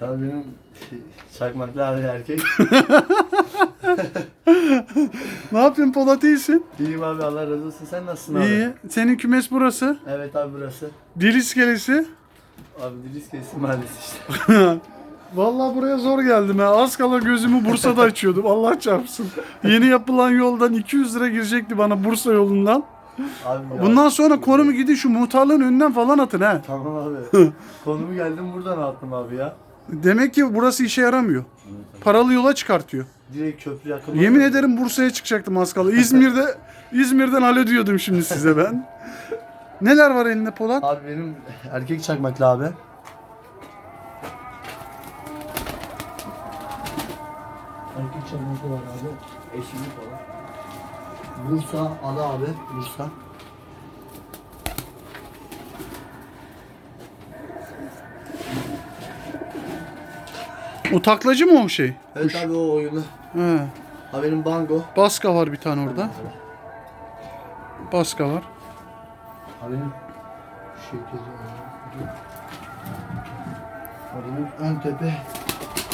Abi benim şey, çakmaklı abi erkek. Ne yapıyorsun Polat iyisin? İyiyim abi Allah razı olsun. Sen nasılsın abi? İyi. Senin kümes burası. Evet abi burası. Dil iskelesi. Abi Diliz Kesim Mahallesi işte. Vallahi buraya zor geldim ha. Az kala gözümü Bursa'da açıyordum. Allah çarpsın. Yeni yapılan yoldan 200 lira girecekti bana Bursa yolundan. Abi ya. Bundan sonra konumu gidin şu muhtarlığın önünden falan atın ha. Tamam abi. Konumu geldim buradan attım abi ya. Demek ki burası işe yaramıyor. Paralı yola çıkartıyor. Direkt köprü yakın. Yemin ederim Bursa'ya çıkacaktım az kala. İzmir'de İzmir'den alo diyordum şimdi size ben. Neler var elinde Polat? Abi benim erkek çakmaklı abi. Erkek çakmaklı var abi. Eşimi falan. Bursa, adı abi. Bursa. O taklacı mı o şey? Evet abi o oyunu. He. Ha benim bango. Baska var bir tane orada. Baska var. Ha benim şekeri. Ha benim ön tepe.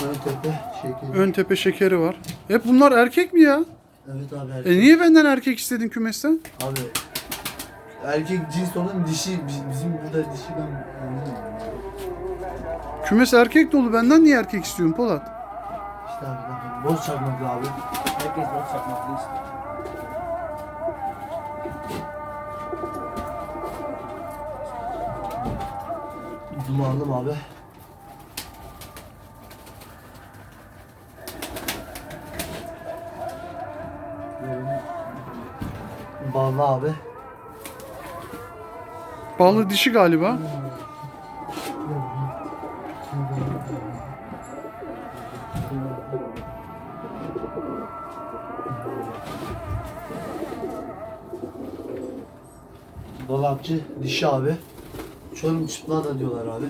Ön tepe şekeri. Ön tepe şekeri var. Hep bunlar erkek mi ya? Evet abi E erkek. niye benden erkek istedin kümesten? Abi erkek cins olan dişi bi- bizim burada dişi ben. Kümes erkek dolu. Benden niye erkek istiyorsun Polat? İşte abi bak boz çakmaklı abi. Herkes boş çakmaklı işte. Dumanlı abi. Bağlı abi. Ballı dişi galiba. Dolapçı dişi abi. Çorum çıplağı da diyorlar abi.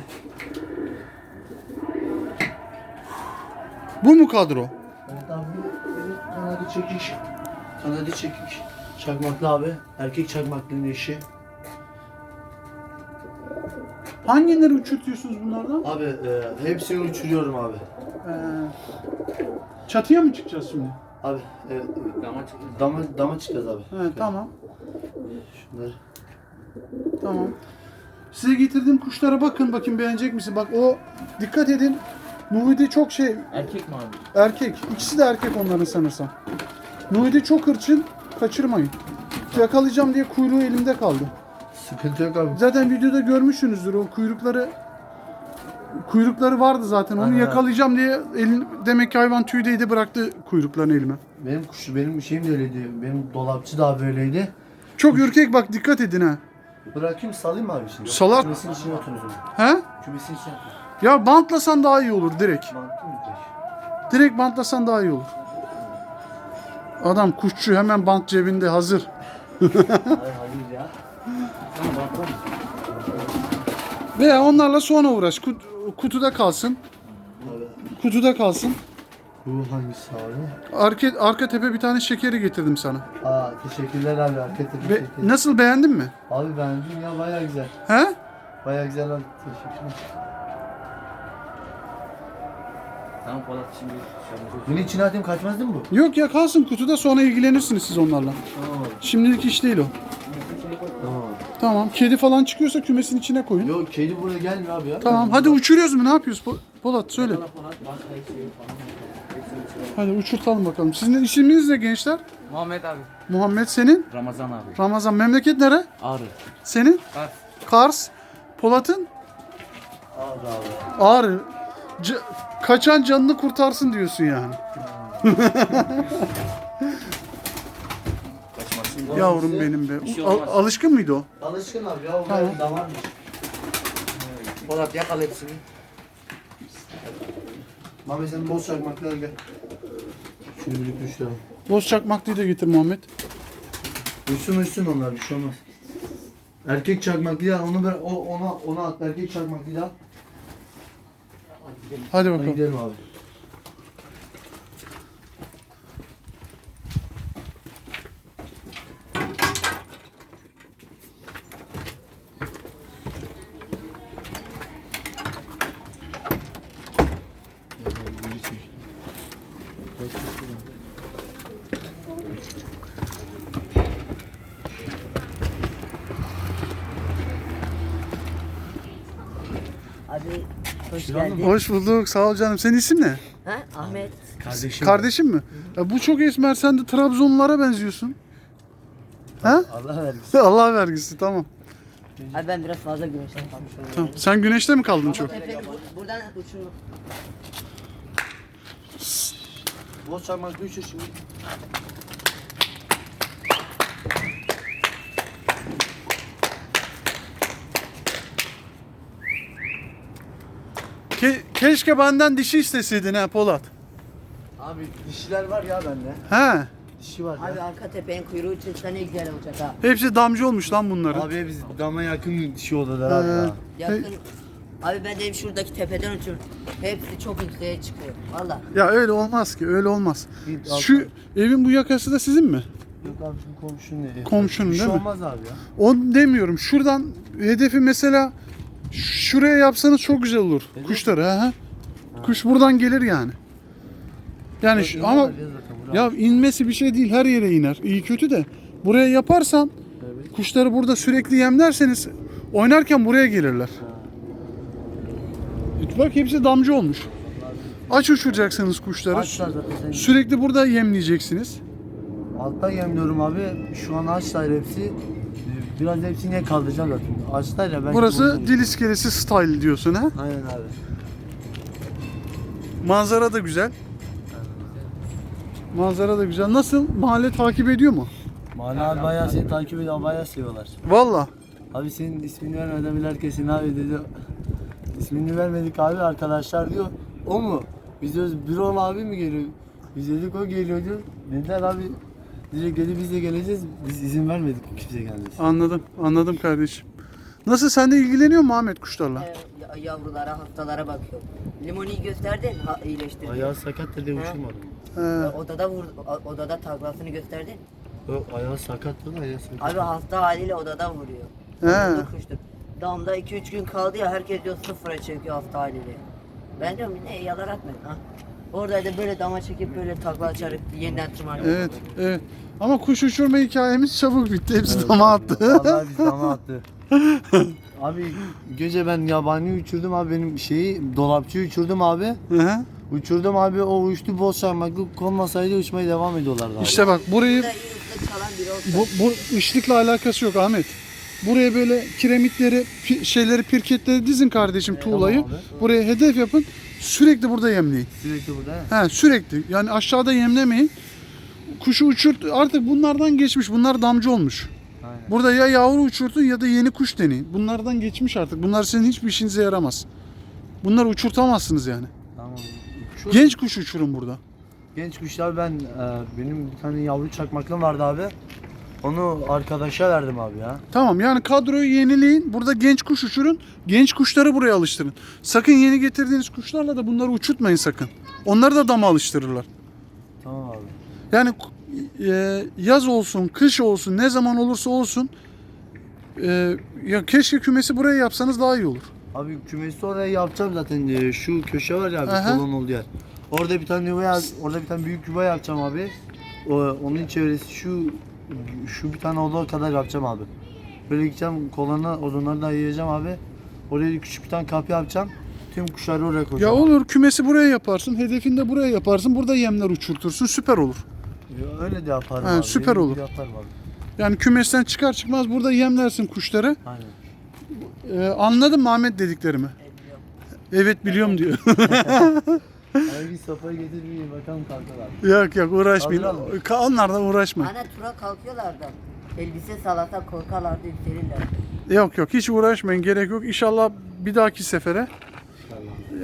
Bu mu kadro? Evet abi benim kanadı çekiş. Kanadı çekiş. Çakmaklı abi. Erkek çakmaklının eşi. Hangileri uçurtuyorsunuz bunlardan? Abi e, hepsini uçuruyorum abi. Ee, çatıya mı çıkacağız şimdi? Abi e, Dama çıkıyor. dama, dama çıkacağız abi. He tamam. Şunları. Tamam. Size getirdiğim kuşlara bakın bakın beğenecek misin? Bak o dikkat edin. Nuhidi çok şey Erkek mi abi? erkek. İkisi de erkek onların sanırsam. Nuhidi çok hırçın. Kaçırmayın. Yakalayacağım diye kuyruğu elimde kaldı. Sıkıntı yok abi. Zaten videoda görmüşsünüzdür o kuyrukları kuyrukları vardı zaten. Onu Aynen. yakalayacağım diye elin, demek ki hayvan tüydeydi bıraktı kuyruklarını elime. Benim kuş, benim şeyim de öyleydi. Benim dolapçı da abi öyleydi. Çok ürkek bak dikkat edin ha. Bırakayım salayım mı abi şimdi? Salar. Kümesin içine oturuyorsun. He? Kümesin içine otur. Ya bantlasan daha iyi olur direkt. Mantı mı direkt? Direkt bantlasan daha iyi olur. Adam kuşçu hemen bant cebinde hazır. Hayır Veya onlarla sonra uğraş. Kut- kutuda kalsın. Abi. Kutuda kalsın. Bu hangisi abi? Arka, arka tepe bir tane şekeri getirdim sana. Aa teşekkürler abi. Hakikaten Ve teşekkür nasıl beğendin mi? Abi beğendim ya baya güzel. He? Baya güzel abi. Teşekkürler. Tamam Polat şimdi. Bunu içine atayım kaçmaz değil mi bu? Yok ya kalsın kutuda sonra ilgilenirsiniz siz onlarla. Tamam abi. Şimdilik iş değil o. Tamam. Kedi falan çıkıyorsa kümesin içine koyun. Yok kedi buraya gelmiyor abi ya. Tamam. Hadi uçuruyoruz mu? Ne yapıyoruz? Po- Polat söyle. Hadi uçurtalım bakalım. Sizin isminiz ne gençler? Muhammed abi. Muhammed senin. Ramazan abi. Ramazan memleket nere? Ağrı. Senin? Kars. Kars. Polat'ın? Abi abi. Ağrı. C- kaçan canını kurtarsın diyorsun yani. Yavrum benim be. Bir şey Al- olmaz. alışkın mıydı o? Alışkın abi ya. O Tamam. damarmış. Polat yakala hepsini. Mami sen boz çakmaklar gel. Şunu birlikte uçuralım. Boz çakmaklıyı da getir Muhammed. Uçsun uçsun onlar bir şey olmaz. Erkek çakmaklı ya onu ver, o ona ona at erkek çakmaklı da. Hadi Hadi bakalım. gidelim abi. Abi hoş geldin. Hoş bulduk. Sağ ol canım. Senin isim ne? Ha Ahmet. Kardeşim. Kardeşim mi? Ya bu çok esmer. Sen de Trabzonlulara benziyorsun. Ha? Allah vergisi. Allah vergisi. Tamam. Abi ben biraz fazla güneşten kalmış oldum. Tamam. Sen güneşte mi kaldın çok? Efendim bu- buradan uçun. Boş çakmak düşüyor şimdi. Ke- keşke benden dişi isteseydin ha Polat. Abi dişiler var ya bende. He. Dişi var Abi ya. arka tepenin kuyruğu çıksa ne güzel olacak ha. Hepsi damcı olmuş lan bunların. Abi biz dama yakın dişi odalar abi ya. Yakın. Abi ben dedim şuradaki tepeden uçur. Hepsi çok yükseğe çıkıyor. Valla. Ya öyle olmaz ki. Öyle olmaz. Bir Şu evin bu yakası da sizin mi? Yok abi bizim komşunun evi. Komşunun şey değil mi? olmaz abi ya. Onu demiyorum. Şuradan hedefi mesela şuraya yapsanız çok güzel olur. Hedef? Kuşları ha. ha. Kuş buradan gelir yani. Yani şu, ama ya inmesi bir şey değil. Her yere iner. İyi kötü de. Buraya yaparsan Evet. kuşları burada sürekli yemlerseniz oynarken buraya gelirler. Bak hepsi damcı olmuş. Aç uçuracaksınız kuşları. Açlar zaten sen. Sürekli burada yemleyeceksiniz. Altta yemliyorum abi. Şu an açlar hepsi. Biraz hepsini kaldıracağım zaten. Açlar ya ben. Burası dil iskelesi style diyorsun ha. Aynen abi. Manzara da güzel. Manzara da güzel. Nasıl? Mahalle takip ediyor mu? Mahalle abi bayağı seni takip ediyor, bayağı seviyorlar. Valla. Abi senin ismini vermeden bile herkes abi dedi. İsmini vermedik abi arkadaşlar diyor. O mu? Biz diyoruz Birol abi mi geliyor? Biz dedik o geliyor diyor. Dediler abi direkt dedi biz de geleceğiz. Biz izin vermedik kimse gelmesin. Anladım. Anladım kardeşim. Nasıl sen de ilgileniyor mu Ahmet kuşlarla? Ee, ya- yavrulara, hastalara bakıyor. Limoniyi gösterdin, ha, iyileştirdin. Ayağı sakat dedi uçurmadım. Ee. Odada vur, odada taklasını gösterdin. O ayağı sakat dedi ayağı sakat. Abi hasta haliyle odada vuruyor. He. Orada kuştu. Damda 2-3 gün kaldı ya herkes diyor sıfıra çekiyor hasta haliyle. Ben diyorum ne yalan atmayın ha. Oradaydı böyle dama çekip böyle takla açarak yeniden tırmanıyor. Evet, evet. Ama kuş uçurma hikayemiz çabuk bitti. Hepsi dama attı. Vallahi biz dama attı. abi gece ben yabani uçurdum abi benim şeyi dolapçıyı uçurdum abi. Hı hı. Uçurdum abi o uçtu boz çarmaklık konmasaydı uçmaya devam ediyorlardı abi. işte bak burayı Burada iyi ıslık çalan biri olsa. bu, bu ışlıkla alakası yok Ahmet. Buraya böyle kiremitleri, pi- şeyleri, pirketleri dizin kardeşim tuğlayı. tamam abi. Buraya hedef yapın. Sürekli burada yemleyin. Sürekli burada. he? Sürekli. Yani aşağıda yemlemeyin. Kuşu uçurt. Artık bunlardan geçmiş. Bunlar damcı olmuş. Aynen. Burada ya yavru uçurtun ya da yeni kuş deneyin. Bunlardan geçmiş artık. Bunlar senin hiçbir işinize yaramaz. Bunları uçurtamazsınız yani. Tamam. Şu Genç kuş uçurun burada. genç kuşlar ben e, benim bir tane yavru çakmaklım vardı abi. Onu arkadaşa verdim abi ya. Tamam yani kadroyu yenileyin. Burada genç kuş uçurun. Genç kuşları buraya alıştırın. Sakın yeni getirdiğiniz kuşlarla da bunları uçurtmayın sakın. Onları da dama alıştırırlar. Tamam abi. Yani e, yaz olsun, kış olsun, ne zaman olursa olsun e, ya keşke kümesi buraya yapsanız daha iyi olur. Abi kümesi oraya yapacağım zaten. E, şu köşe var ya abi Aha. kolon olduğu yer. Orada bir tane yuva orada bir tane büyük yuva yapacağım abi. O, onun çevresi şu şu bir tane oda kadar yapacağım abi. Böyle gideceğim kolona odunları da yiyeceğim abi. Oraya küçük bir tane kapı yapacağım. Tüm kuşları oraya Ya koyacağım. olur kümesi buraya yaparsın, hedefini de buraya yaparsın. Burada yemler uçurtursun süper olur. Ya öyle de yaparım Ha, abi. süper Benim olur. gibi Yaparım abi. Yani kümesten çıkar çıkmaz burada yemlersin kuşları. Aynen. Ee, anladın mı Ahmet dediklerimi? Evet biliyorum diyor. Abi bir sopayı getir bir bakalım kankalar. yok yok uğraşmayın. Kaldıralım. Ka- Onlardan uğraşmayın. Tura kalkıyorlardı. Elbise salata korkarlardı yükselirler. Yok yok hiç uğraşmayın gerek yok. İnşallah bir dahaki sefere.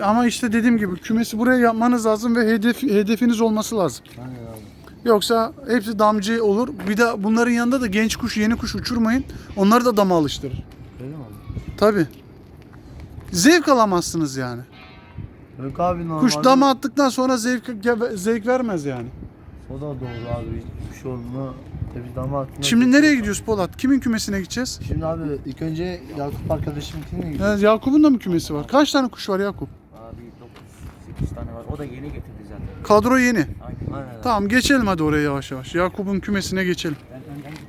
Ama işte dediğim gibi kümesi buraya yapmanız lazım ve hedef, hedefiniz olması lazım. Aynen abi. Yoksa hepsi damcı olur. Bir de bunların yanında da genç kuş, yeni kuş uçurmayın. Onları da dama alıştırır. Öyle mi abi? Tabi. Zevk alamazsınız yani. Yok abi normalde. Kuş dama attıktan sonra zevk zevk vermez yani. O da doğru abi. Hiçbir şey olma. Tabii dama atma. Şimdi nereye gidiyoruz Polat? Kimin kümesine gideceğiz? Şimdi abi ilk önce Yakup arkadaşım kimle Ha, gidiyor? Yakup'un da mı kümesi var? Kaç tane kuş var Yakup? Abi 9 8 tane var. O da yeni getirdi zaten. Kadro yeni. Aynen. Aynen. Tamam geçelim hadi oraya yavaş yavaş. Yakup'un kümesine geçelim.